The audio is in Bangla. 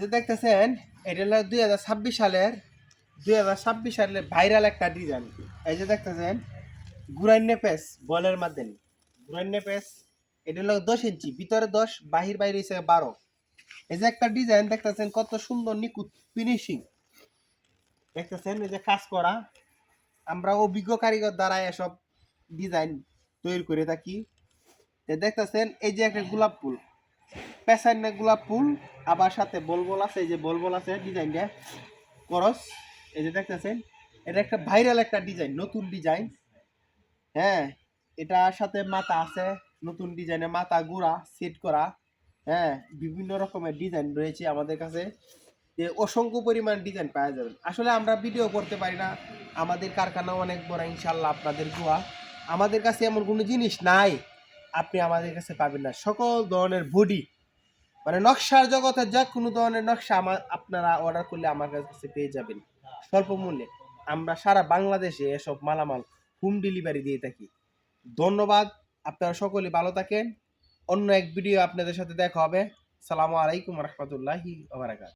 যে দেখতেছেন, এটা হলো দুই হাজার ছাব্বিশ সালের, দুই হাজার ছাব্বিশ সালের ভাইরাল একটা ডিজাইন এই যে দেখতেছেন গুরাইনে পেস বলের মাধ্যমে। গুরাইনে পেস এটা হলো দশ ইঞ্চি, ভিতরে দশ, বাহির বাইরে হিসেবে বারো। এই যে একটা ডিজাইন দেখতেছেন কত সুন্দর নিখুঁত ফিনিশিং দেখতেছেন, এই যে কাজ করা। আমরা অভিজ্ঞ কারিগর দ্বারা এসব ডিজাইন তৈরি করে থাকি। দেখতেছেন, এই যে একটা গোলাপ ফুল। পেছান্য গোলাপ ফুল, আবার সাথে বলবল আছে, এই যে বলবল আছে ডিজাইনটা। করস, এই যে দেখতেছেন, এটা একটা ভাইরাল একটা ডিজাইন, নতুন ডিজাইন। হ্যাঁ এটার সাথে মাথা আছে, নতুন ডিজাইনের মাথা গুড়া, সেট করা। হ্যাঁ বিভিন্ন রকমের ডিজাইন রয়েছে আমাদের কাছে। যে অসংখ্য পরিমাণ ডিজাইন পাওয়া যাবে। আসলে আমরা ভিডিও করতে পারি না। আমাদের কারখানা অনেক বড় ইনশাল্লাহ আপনাদের দোয়া আমাদের কাছে এমন কোনো জিনিস নাই, আপনি আমাদের কাছে পাবেন না। সকল ধরনের বডি মানে নকশার জগতে যা কোনো ধরনের নকশা আমার আপনারা অর্ডার করলে আমার কাছে পেয়ে যাবেন। স্বল্প মূল্যে। আমরা সারা বাংলাদেশে এসব মালামাল হোম ডেলিভারি দিয়ে থাকি। ধন্যবাদ। আপনারা সকলে ভালো থাকেন। অন্য এক ভিডিও আপনাদের সাথে দেখা হবে। সালামু আলাইকুম রহমতুল্লাহি ওবারাকাত